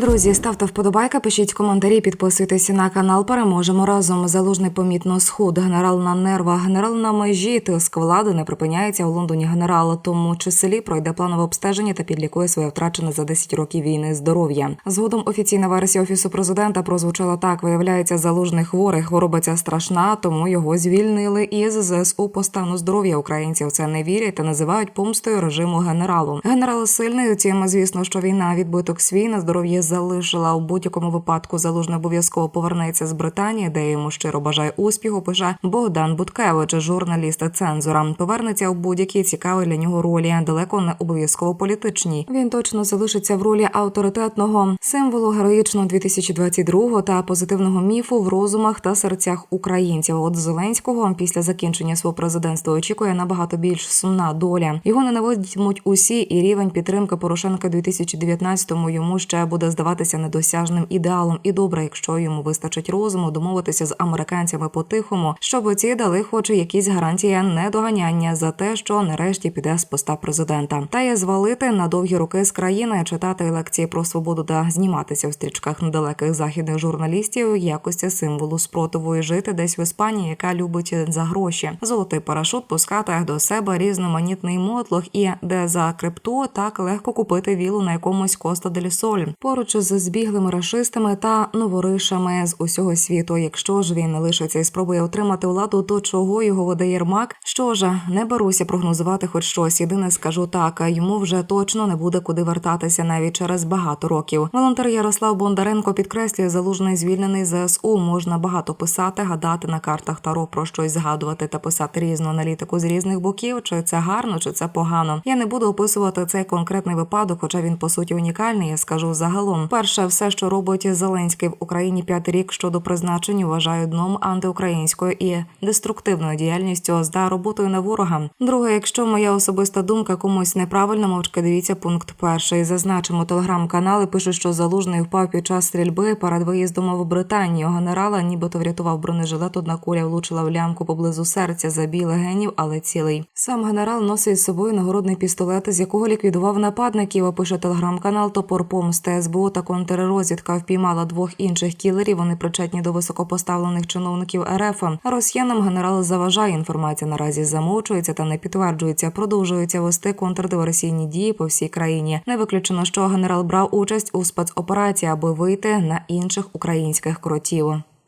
Друзі, ставте вподобайки, пишіть коментарі, підписуйтесь на канал. Переможемо разом. Залужний помітно схуд. Генерал на нервах, генерал на межі. Тиск влади не припиняється у Лондоні. Генерал тому числі пройде планове обстеження та підлікує своє втрачене за 10 років війни здоров'я. Згодом офіційна версія офісу президента прозвучала так: виявляється, залужний хворий. Хвороба ця страшна, тому його звільнили із ЗСУ по стану здоров'я українців. Це не вірять та називають помстою режиму генералу. Генерал сильний. Утім, звісно, що війна відбиток свій на здоров'я залишила у будь-якому випадку. Залужний обов'язково повернеться з Британії, де йому щиро бажає успіху. Пише Богдан Буткевич, журналіст цензора. Повернеться у будь-якій цікавій для нього ролі, далеко не обов'язково політичній. Він точно залишиться в ролі авторитетного символу героїчного 2022 та позитивного міфу в розумах та серцях українців. От Зеленського після закінчення свого президентства очікує набагато більш сумна доля. Його ненавидітимуть усі, і рівень підтримки Порошенка 2019-му йому ще буде здаватися недосяжним ідеалом. І добре, якщо йому вистачить розуму, домовитися з американцями по-тихому, щоб ці дали хоч якісь гарантії недоганяння за те, що нарешті піде з поста президента, та є звалити на довгі роки з країни, читати лекції про свободу та зніматися в стрічках недалеких західних журналістів якості символу спротиву і жити десь в Іспанії, яка любить за гроші. Золотий парашут пускати до себе різноманітний мотлох і де за крипту так легко купити вілу на якомусь Коста дель Соль поруч з збіглими рашистами та новоришами з усього світу. Якщо ж він лишиться і спробує отримати владу, то чого його веде Єрмак? Що ж, не беруся прогнозувати хоч щось. Єдине скажу так, йому вже точно не буде куди вертатися навіть через багато років. Волонтер Ярослав Бондаренко підкреслює, залужний звільнений ЗСУ. Можна багато писати, гадати на картах Таро про щось згадувати та писати різну аналітику з різних боків. Чи це гарно, чи це погано. Я не буду описувати цей конкретний випадок, хоча він по суті унікальний. Я скажу загалом. Перше, все, що робить Зеленський в Україні п'ятий рік щодо призначень, вважаю дном антиукраїнською і деструктивною діяльністю за роботою на ворога. Друге, якщо моя особиста думка комусь неправильна, мовчки дивіться пункт перший. Зазначимо телеграм-канали. Пише, що залужний впав під час стрільби перед виїздом в Британію. Генерала нібито врятував бронежилет. Одна куля влучила в лямку поблизу серця забій легенів, але цілий. Сам генерал носить з собою нагородний пістолет, з якого ліквідував нападників. Пише телеграм-канал Топор помсти СБУ та контррозвідка впіймала двох інших кілерів. Вони причетні до високопоставлених чиновників РФ. Росіянам генерал заважає. Інформація наразі замовчується та не підтверджується. Продовжується вести контрдиверсійні дії по всій країні. Не виключено, що генерал брав участь у спецоперації, аби вийти на інших українських кротів.